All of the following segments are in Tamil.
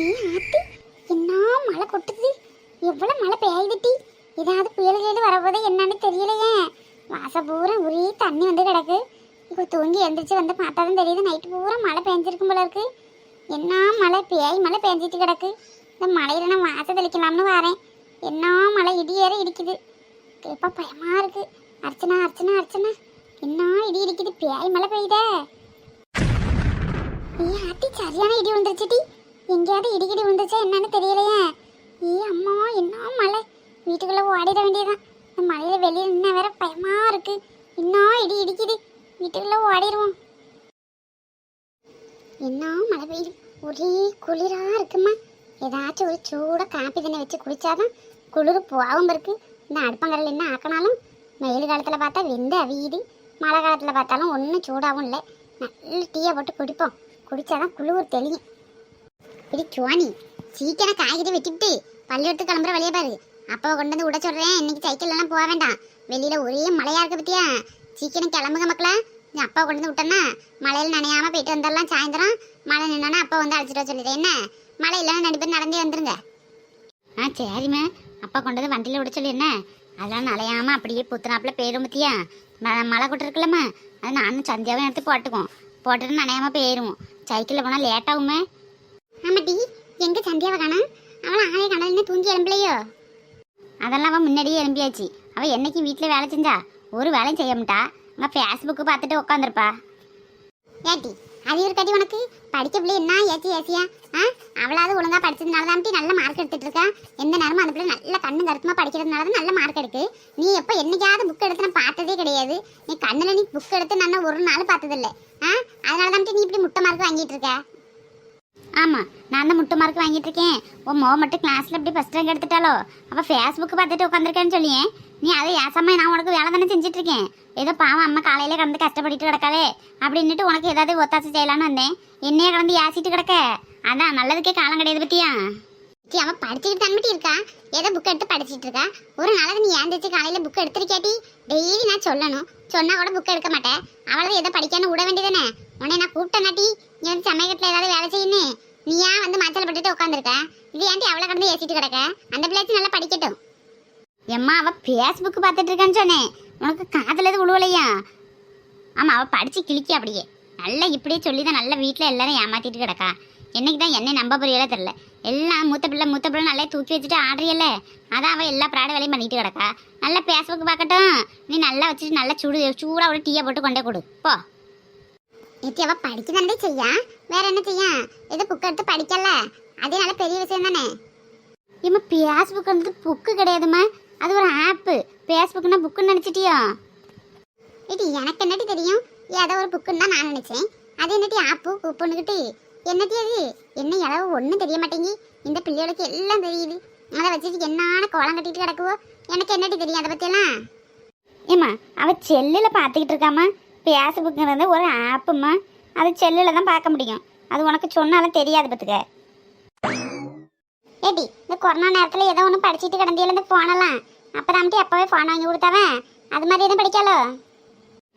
ஏய் என்ன மழை கொட்டுது? எவ்வளோ மழை பெய்யுதுட்டி ஏதாவது புயல் கேடு வரப்போதே என்னன்னு தெரியலையே. வாச பூரா ஒரே தண்ணி வந்து கிடக்கு. இப்போ தூங்கி எந்திரிச்சு வந்து பார்த்தா தான் தெரியுது நைட்டு பூரா மழை பெஞ்சிருக்கும் போல இருக்கு. என்ன மழை பேய் மழை பெஞ்சிட்டு கிடக்கு. இந்த மழையில நான் வாச தெளிக்கலாம்னு வரேன். என்ன மழை இடி ஏற இடிக்குது. இப்போ பயமாக இருக்கு. அர்ச்சனா அர்ச்சனா அர்ச்சனா. என்ன இடி இடிக்குது? பேய் மழை பெய்யுதே. ஏ ஆட்டி சரியான இடி விழுந்துருச்சுடி எங்கேயாவது இடிக்கிடி விழுந்துச்சா என்னன்னு தெரியலையே. ஏ அம்மா என்ன மழை? வீட்டுக்குள்ளே ஓடிட வேண்டியதுதான். இந்த மழையில் வெளியில் நின்ன வேற பயமாக இருக்கு. இன்னும் இடி இடிக்குது? வீட்டுக்குள்ளே ஓடிடுவோம். என்ன மழை பெய்யுது? ஒரே குளிராக இருக்குமா? ஏதாச்சும் ஒரு சூட காப்பி தண்ணி வச்சு குடிச்சாதான் குளிர் போகவும் இருக்கு. இந்த அடுப்பங்கரையில் என்ன ஆக்கினாலும் வெயில் காலத்தில் பார்த்தா வெந்து அவியுது. மழை காலத்தில் பார்த்தாலும் ஒன்றும் சூடாகவும் இல்லை. நல்ல டீயை போட்டு குடிப்போம். குடித்தாதான் குளிர் தெளியும். இடி சுவானி சீக்கிரம் காய்கறி வெட்டிவிட்டு பள்ளியோடத்து கிளம்புற வழியே பாரு. அப்போ கொண்டு வந்து விட சொல்கிறேன் இன்னைக்கு சைக்கிள் எல்லாம் போக வேண்டாம். வெளியில் ஒரே மழையாக இருக்க பற்றியா சீக்கிரம் கிளம்புங்க மக்களா. நீ அப்பாவை கொண்டு வந்து விட்டேன்னா மழையில் நனையாம போயிட்டு வந்துடலாம் சாயந்தரம். மழை நின்னோன்னா அப்பா வந்து அழைச்சிட்டு வர சொல்லிடுறேன் என்ன? மழை இல்லைன்னா ரெண்டு பேரும் நடந்தே வந்துருங்க. ஆ சரிம்மா. அப்பா கொண்டு வந்து வண்டியில் விட சொல்லி என்ன? அதெல்லாம் நலையாம அப்படியே புத்துனாப்பில் போயிடும் பற்றியா ம- மழை கொட்டு அது நானும் சந்தியாவும் எடுத்து போட்டுக்குவோம். போட்டுட்டு நனையாமல் போயிடுவோம் சைக்கிளில் போனால் லேட்டாகுமே ஆமாட்டி எங்க சந்தியாவை காணா அவளை ஆளே காணலன்னு தூங்கி எழும்பலையோ? அதெல்லாம் அவன் முன்னாடியே எழும்பியாச்சு. அவள் என்னைக்கு வீட்டில் வேலை செஞ்சா? ஒரு வேலையும் செய்ய மாட்டா. அங்கே ஃபேஸ்புக்கு பார்த்துட்டு உட்காந்துருப்பா ஏட்டி அது ஒரு கட்டி உனக்கு? படிக்க பிள்ளை என்ன ஏச்சி ஏசியா ஆ? அவளாவது ஒழுங்கா படிச்சதுனால தான் நல்ல மார்க் எடுத்துட்டு இருக்கா. எந்த நேரமும் அந்த பிள்ளை நல்ல கண்ணு கருத்துமாக படிக்கிறதுனால தான் நல்ல மார்க் எடுக்கு. நீ எப்போ என்னைக்காவது புக் எடுத்து நான் பார்த்ததே கிடையாது. நீ கண்ணில் நீ புக் எடுத்து நான் ஒரு நாள் பார்த்ததில்ல. ஆ? அதனால தான் நீ இப்படி முட்டை மார்க் வாங்கிட்டு இருக்க. ஆமா நான் தான் முட்டு மார்க் வாங்கிட்டு இருக்கேன். உன் மோ மட்டும் கிளாஸில் இப்படி ஃபஸ்ட் ரேங்க் எடுத்துட்டாலோ அப்ப ஃபேஸ்புக் பார்த்துட்டு உட்காந்துருக்கேன்னு சொல்லியே. நீ அதை ஏசாம நான் உனக்கு வேலை தானே செஞ்சுட்டு இருக்கேன். ஏதோ பாவம் அம்மா காலையில கடந்து கஷ்டப்பட்டுட்டு கிடக்காளே அப்படின்னுட்டு உனக்கு ஏதாவது ஒத்தாசை செய்யலான்னு வந்தேன். என்னையே கடந்து ஏசிட்டு கிடக்க? அதான் நல்லதுக்கே காலம் கிடையாது பத்தியா? சரி அவன் படிச்சுக்கிட்டு தன்மிட்டு இருக்கா? ஏதோ புக் எடுத்து படிச்சிட்டு இருக்கா? ஒரு நாளாவது நீ ஏந்திரிச்சு காலையில புக் எடுத்திருக்கேட்டி டெய்லி நான் சொல்லணும். சொன்னா கூட புக் எடுக்க மாட்டேன். அவளது ஏதோ படிக்கான்னு விட வேண்டியதானே உன்னை நான் கூப்பிட்டேனாட்டி நீ வந்து சமயத்தில் ஏதாவது வேலை செய்யணும்? நீ ஏன் வந்து மச்சல பட்டுட்டு உட்காந்துருக்க இது ஏன்டி அவ்வளோ கடந்து ஏசிட்டு கிடக்க? அந்த பிள்ளைச்சு நல்லா படிக்கட்டும். எம்மா அவ ஃபேஸ்புக் பார்த்துட்டு இருக்கான்னு சொன்னேன். உனக்கு காதில் எதுவும் விழுவலையா ஆமா அவ படிச்சு கிழிக்க அப்படியே. நல்லா இப்படியே சொல்லி தான் நல்லா வீட்டில் எல்லாரும் ஏமாத்திட்டு கிடக்கா. என்னைக்கு தான் என்னை நம்ப புரியல தெரில எல்லாம் மூத்த பிள்ளை மூத்த பிள்ளை நல்லா தூக்கி வச்சுட்டு ஆடுறியல்ல? அதான் அவள் எல்லா ப்ராட வேலையும் பண்ணிட்டு கிடக்கா. நல்லா ஃபேஸ்புக் பார்க்கட்டும். நீ நல்லா வச்சுட்டு நல்லா சுடு சூடாக ஒரு டீயை போட்டு கொண்டே கொடு. போ. ஏத்தி அவ படிக்க தானே செய்யா? வேற என்ன செய்யா? ஏதோ புக் எடுத்து படிக்கல. அதே நல்ல பெரிய விஷயம் தானே? இம்மா ஃபேஸ்புக் வந்து புக்கு கிடையாதும்மா. அது ஒரு ஆப்பு ஃபேஸ்புக்னா புக்குன்னு நினச்சிட்டியோ? இது எனக்கு என்னட்டி தெரியும்? ஏதோ ஒரு புக்குன்னு தான் நான் நினச்சேன். அது என்னட்டி ஆப்பு கூப்பிட்டுக்கிட்டு என்னட்டி அது? என்ன இளவு ஒன்றும் தெரிய மாட்டேங்கி. இந்த பிள்ளைகளுக்கு எல்லாம் தெரியுது. அதை வச்சுட்டு என்னான கோலம் கட்டிட்டு கிடக்குவோ? எனக்கு என்னட்டி தெரியும் அதை பற்றியெல்லாம் ஏம்மா அவள் செல்லில் பார்த்துக்கிட்டு இருக்காம்மா. ஃபேஸ்புக்குங்கிறது ஒரு ஆப்புமா அது செல்லில் தான் பார்க்க முடியும். அது உனக்கு சொன்னாலும் தெரியாது பார்த்துக்க ஏடி இந்த கொரோனா நேரத்தில் ஏதோ ஒன்று படிச்சுட்டு கிடந்தியில இந்த ஃபோனெல்லாம் அப்போ தான் அப்போவே ஃபோன் வாங்கி கொடுத்தவன் அது மாதிரி எதுவும் படிக்காலோ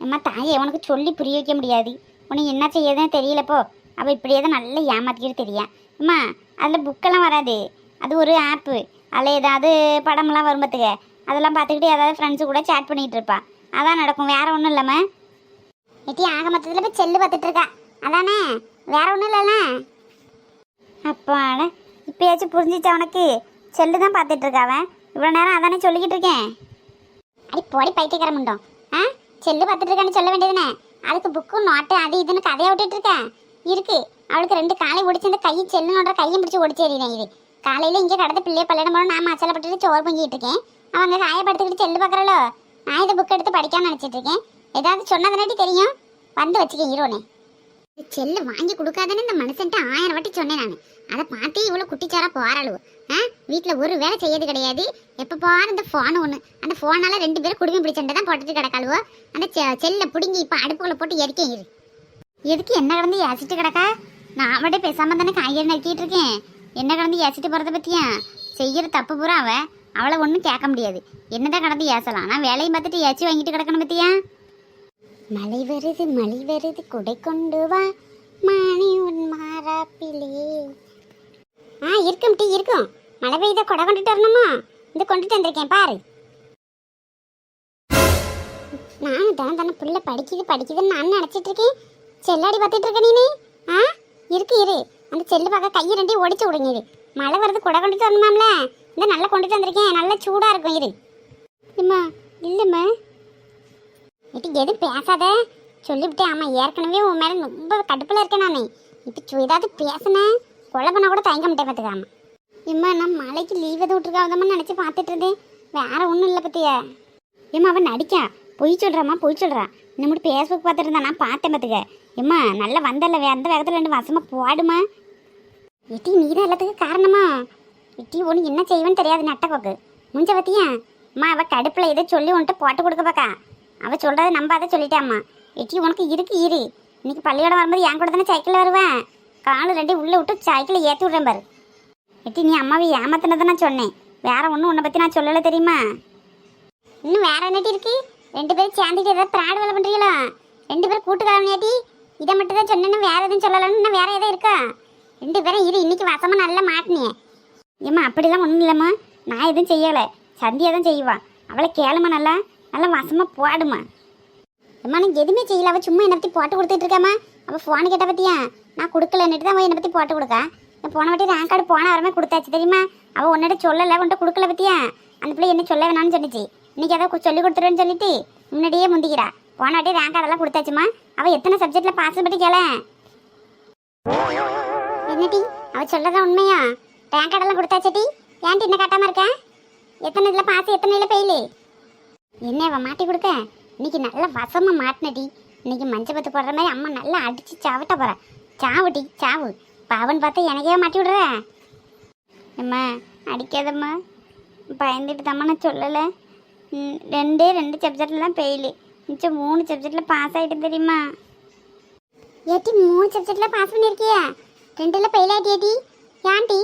அம்மா தாயே உனக்கு சொல்லி புரிய வைக்க முடியாது. உனக்கு என்ன செய்யறதுன்னு தெரியலப்போ அவள் இப்படியே தான் நல்லா ஏமாத்திக்கிட்டு தெரியா. அம்மா அதில் புக்கெல்லாம் வராது. அது ஒரு ஆப்பு அதில் ஏதாவது படமெல்லாம் வரும் பார்த்துக்க அதெல்லாம் பார்த்துக்கிட்டு ஏதாவது ஃப்ரெண்ட்ஸு கூட சேட் பண்ணிகிட்டு இருப்பான் அதான் நடக்கும். வேறு ஒன்றும் இல்லைம்மா. எட்டி ஆக மொத்தத்தில் போய் செல்லு பார்த்துட்டு இருக்கா அதானே? வேற ஒன்றும் இல்லைல்ல? அப்பாட இப்பயாச்சும் புரிஞ்சிச்சா உனக்கு? செல்லு தான் பார்த்துட்டு இருக்காவன் இவ்வளோ நேரம் அதானே சொல்லிக்கிட்டு இருக்கேன். அடி போடி பைத்தியக்கார முண்டோம். ஆ? செல்லு பார்த்துட்டு இருக்கான்னு சொல்ல வேண்டியதுனே. அதுக்கு புக்கு நோட்டு அது இதுன்னு கதையை விட்டுட்டு இருக்கேன் இருக்கு. அவளுக்கு ரெண்டு காலையும் பிடிச்சி இந்த கையை செல்லுன்னு கையும் பிடிச்சி ஒடிச்சேறினேன் இது. காலையில் இங்கே கடந்த பிள்ளைய பள்ளியிடம் போல நான் மச்சலப்பட்டுட்டு சோறு பொங்கிட்டு இருக்கேன். அவங்க காயப்படுத்திக்கிட்டு செல்லு பார்க்குறாளோ? நான் இதை புக் எடுத்து படிக்காமல் நினச்சிட்டு இருக்கேன். ஏதாவது சொன்னதுனாட்டி தெரியும். வந்து வச்சுக்க ஹீரோனே. செல்லு வாங்கி கொடுக்காதன்னு இந்த மனுஷன்ட்ட ஆயிரம் வாட்டி சொன்னேன் நான். அதை பார்த்து இவ்வளோ குட்டிச்சாரா போறாளுவோ ஆ? வீட்டில் ஒரு வேலை செய்யறது கிடையாது. எப்போ பாரு இந்த ஃபோனு ஒன்று அந்த ஃபோனால ரெண்டு பேரும் குடும்பம் பிடிச்சண்டை தான் போட்டுட்டு கிடக்காளுவோ. அந்த செ- செல்லை பிடுங்கி இப்போ அடுப்புகளை போட்டு எரிக்கேன் இரு. எதுக்கு என்ன கிடந்து ஏசிட்டு கிடக்கா? நான் மட்டும் பேசாம தானே காய்கறி நறுக்கிட்டு இருக்கேன். என்ன கடந்து ஏசிட்டு போகிறத பற்றியா செய்கிற தப்பு பூரா அவள் அவளை ஒன்றும் கேட்க முடியாது. என்னதான் கடந்து ஏசலாம். ஆனால் வேலையும் பார்த்துட்டு ஏச்சி வாங்கிட்டு கிடக்கணும் பற்றியா மழை வருது மழை வருது குடை கொண்டு வா மணி உன் மாறாப்பிலே. ஆ இருக்கும் டீ இருக்கும். மழை பெய்த கொடை கொண்டுட்டு வரணுமா? இந்த கொண்டுட்டு வந்திருக்கேன் பாரு. நானும் தான் தானே புள்ள படிக்குது படிக்குதுன்னு நான் நினச்சிட்டு இருக்கேன். செல்லாடி பார்த்துட்டு இருக்க நீனே? ஆ? இருக்கு இரு. அந்த செல்லு பார்க்க கையை ரெண்டையும் ஒடிச்சு விடுங்க இரு. மழை வருது கொடை கொண்டுட்டு வரணுமாம்ல? இந்த நல்லா கொண்டுட்டு வந்திருக்கேன். நல்லா சூடாக இருக்கும் இரு. இம்மா இல்லைம்மா. இது எதுவும் பேசாத. சொல்லிவிட்டேன். ஆமாம் ஏற்கனவே உன் மேலே ரொம்ப கடுப்பில் இருக்கேன் நான். இப்போ ஏதாவது பேசினேன் கொலை பண்ண கூட தயங்க மாட்டேன் பார்த்துக்காம இம்மா நான் மலைக்கு லீவ் எதுவும் விட்டுருக்காதம்மா நினச்சி பார்த்துட்டு இருந்தேன். வேற ஒன்றும் இல்லை பற்றியா ஏம்மா அவன் நடிக்கா. பொய் சொல்கிறாம்மா பொய் சொல்கிறான் இன்னும் ஃபேஸ்புக் பார்த்துட்டு இருந்தா நான் பார்த்தேன் பார்த்துக்க ஏம்மா நல்லா வந்தல அந்த வேகத்தில் ரெண்டு வருஷமாக போடுமா? இட்டி நீ தான் எல்லாத்துக்கும் காரணமா? இட்டி ஒன்று என்ன செய்வேன்னு தெரியாது நட்டக்கோக்கு முடிஞ்ச பத்தியா? அம்மா அவள் கடுப்பில் இதை சொல்லி உன்ட்டு போட்டு கொடுக்க பாக்கா. அவ நம்ம நம்பாத சொல்லிட்டாம்மா. எட்டி உனக்கு இருக்கு இரு. இன்னைக்கு பள்ளியோட வரும்போது என் கூட தானே சைக்கிளில் வருவேன். காலு ரெண்டையும் உள்ளே விட்டு சைக்கிளை ஏற்றி விட்றேன் பாரு. எட்டி நீ அம்மாவை ஏமாத்தினதை நான் சொன்னேன். வேற ஒன்றும் உன்னை பற்றி நான் சொல்லலை தெரியுமா? இன்னும் வேற என்னட்டி இருக்கு? ரெண்டு பேரும் சேர்ந்துட்டு ஏதாவது பிராடு வேலை பண்ணுறீங்களா ரெண்டு பேரும் கூட்டுக்காரனியாட்டி இதை மட்டும் தான் சொன்னேன்னு வேற எதுவும் சொல்லலன்னு இன்னும் வேற எதுவும் இருக்கா? ரெண்டு பேரும் இரு இன்னைக்கு வசமாக நல்லா மாட்டினியே. ஏம்மா அப்படிலாம் ஒன்றும் இல்லைம்மா. நான் எதுவும் செய்யலை. சந்தியா தான் செய்வான் அவளை கேளுமா நல்லா? நல்லா வாசமாக போடுமா. அம்மா நீ எதுவுமே செய்யல. அவள் சும்மா என்னை பற்றி போட்டு கொடுத்துட்டு இருக்காம்மா அவள் ஃபோன் கேட்ட பற்றியா நான் கொடுக்கலன்னுட்டு தான் அவள் என்னை பற்றி போட்டு கொடுக்கா. நான் போன வாட்டி ரேங்க் கார்டு போன வரமே கொடுத்தாச்சு தெரியுமா? அவள் உன்னிட்ட சொல்லலை உன்ட்ட கொடுக்கல பற்றியா அந்த பிள்ளை என்ன சொல்ல வேணாம்னு சொன்னிச்சு இன்னைக்கு அதை சொல்லி கொடுத்துருன்னு சொல்லிட்டு முன்னாடியே முந்திக்கிறா. போன வாட்டி ரேங்க் கார்டெல்லாம் கொடுத்தாச்சுமா? அவள் எத்தனை சப்ஜெக்டில் பாஸ் பற்றி கேள. என்னடி? அவள் சொல்லதான் உண்மையா? ரேங்க் கார்டெல்லாம் கொடுத்தாச்சடி. ஏன்ட்டி இன்னும் காட்டாமல் இருக்கேன் எத்தனை இதில் பாஸ் எத்தனை இல்லை பெயிலு என்ன இவன் மாட்டி கொடுக்க? இன்னைக்கு நல்லா வசமா மாட்டினடி. இன்னைக்கு மஞ்சள் பத்து போடுற மாதிரி அம்மா நல்லா அடித்து சாவிட்ட போற. சாவுடி சாவு. பாவன் பார்த்து எனக்கே மாட்டி விடுற. அம்மா அடிக்காதம்மா. பயந்துட்டு தம்மா நான் சொல்லலை. ரெண்டே ரெண்டு சப்ஜெக்ட்லாம் பெயிலு ஃபெயிலு மிச்சம் மூணு சப்ஜெக்டில் பாஸ் ஆகிட்டு தெரியுமா? ஏட்டி மூணு சப்ஜெக்டில் பாஸ் பண்ணியிருக்கியா? ரெண்டில் ஃபெயில் ஆகிட்டியாட்டி ஏன்டி?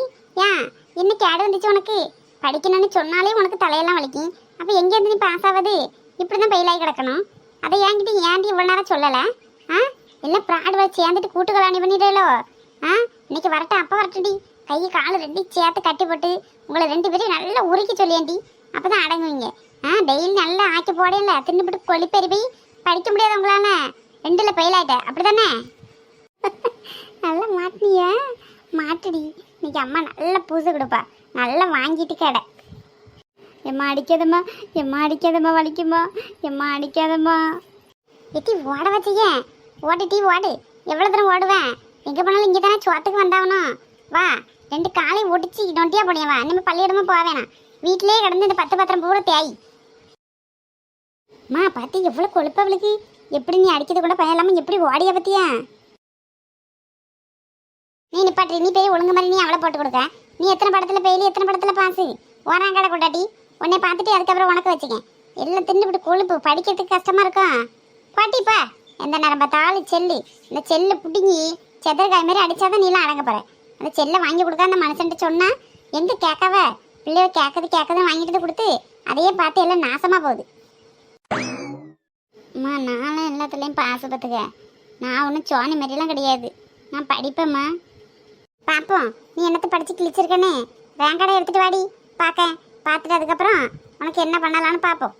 ஏன்? என்ன கேடு வந்துச்சு உனக்கு? படிக்கணும்னு சொன்னாலே உனக்கு தலையெல்லாம் வலிக்கும். அப்போ எங்கேருந்து நீ பாஸ் ஆகுது இப்படி தான் ஃபெயில் ஆகி கிடக்கணும். அதை ஏன்கிட்ட ஏன்டி இவ்வளோ நேரம் சொல்லலை? ஆ? எல்லாம் ப்ராட் வச்சு சேர்ந்துட்டு கூட்டு கல்யாணம் பண்ணிடுறோ ஆ? இன்னைக்கு வரட்டும் அப்போ வரட்டுடி கை கால் ரெண்டையும் சேர்த்து கட்டி போட்டு உங்களை ரெண்டு பேரையும் நல்லா உருக்கி சொல்லியாண்டி. அப்போ தான் அடங்குவீங்க. ஆ டெய்லி நல்லா ஆக்கி போடையில தின்னுபிட்டு கொளிப்பேறி போய் படிக்க முடியாது உங்களால. ரெண்டுல ஃபெயில் ஆயிட்ட. அப்படி தானே நல்லா மாட்டினியா. மாட்டுடி. இன்னைக்கு அம்மா நல்லா பூசை கொடுப்பா. நல்லா வாங்கிட்டு கடை. எம்மா அடிக்காதம்மா எம்மா அடிக்காதம்மா வலிக்குமா எம்மா அடிக்காதம்மா. எட்டி ஓட வச்சிக்க ஓடு டீ ஓடு. எவ்வளோ தூரம் ஓடுவேன்? எங்கே போனாலும் இங்கே தானே சோத்துக்கு வந்தாகணும் வா ரெண்டு காலை ஒடிச்சு நொண்டியா போனியா வா. இனிமேல் பள்ளியிடமா போக வேணாம். வீட்டிலே கிடந்து இந்த பத்து பத்திரம் பூரா தேய். மா பார்த்து எவ்வளோ கொழுப்பு அவளுக்கு எப்படி நீ அடிக்கிறது கூட பயம் இல்லாமல் எப்படி ஓடிய பத்தியா? நீ நிப்பாட்டு நீ போய் ஒழுங்கு மாதிரி நீ அவளை போட்டு கொடுக்க. நீ எத்தனை படத்துல பெயிலி எத்தனை படத்துல பாசு ஓராங்கடை கொண்டாட்டி. உன்னை பார்த்துட்டு அதுக்கப்புறம் உனக்கு வச்சுக்கேன். எல்லாம் தின்னுபிட்டு கொழுப்பு படிக்கிறதுக்கு கஷ்டமா இருக்கும் பாட்டிப்பா எந்த நேரம் பார்த்தாலும் செல்லு. இந்த செல்லு பிடுங்கி செதற்காய் மாதிரி அடிச்சாதான் நீலாம் அடங்க போற. அந்த செல்லை வாங்கி கொடுக்க அந்த மனுஷன்ட்ட சொன்னால் எங்கே கேட்கவ? பிள்ளைய கேட்கறது கேட்கறது வாங்கிட்டு கொடுத்து அதையே பார்த்து எல்லாம் நாசமாக போகுது. அம்மா நானும் எல்லாத்துலேயும் பாச பார்த்துக்க. நான் ஒன்றும் சோனி மாதிரிலாம் கிடையாது. நான் படிப்பேம்மா. பார்ப்போம் நீ என்னத்தை படிச்சு கிழிச்சிருக்கனே? ரேங்கடை எடுத்துட்டு வாடி. பார்க்க பார்த்துட்டு அதுக்கப்புறம் உனக்கு என்ன பண்ணலான்னு பார்ப்போம்